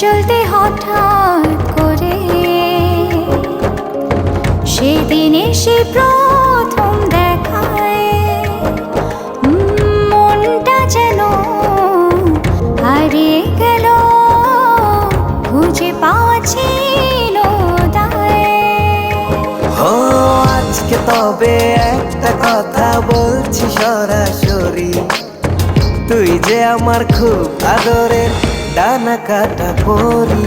চলতে হঠাৎ করে। সেদিন এসে প্রথম দেখায়, মনটা যেন হারিয়ে গেল, খুঁজে পাওয়া ছিল ও, আজকে তবে একটা কথা বলছি সরাসরি। তুই যে আমার খুব আদরের ডানা কাটা পরি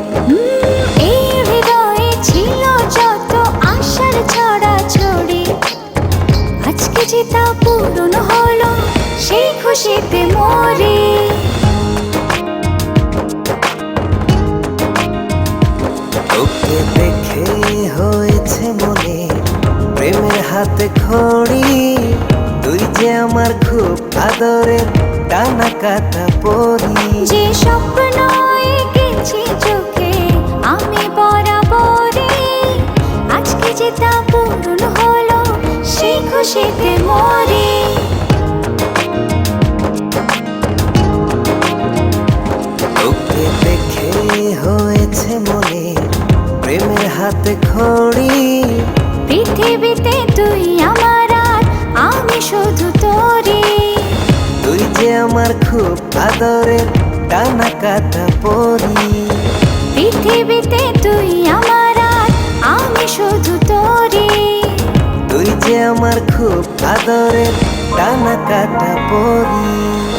হাতে খড়ি তুই যে আমার খুব আদরের টানা কাটা পরি। যে স্বপ্ন এঁকেছি চোখে আমি বরাবরে আজকে যে তা পূরণ হলো সেই খুশিতে মরে। তোকে দেখে হয়েছে মনে প্রেমের হাতে খড়ি পৃথিবীতে তুই আমার আর, আমি শুধু তোরই। তুই যে আমার খুব আদরের টানা কাটা পরি। পৃথিবীতে তুই আমার আর, আমি শুধু তোরই। তুই যে আমার খুব আদরের টানা কাটা পরি।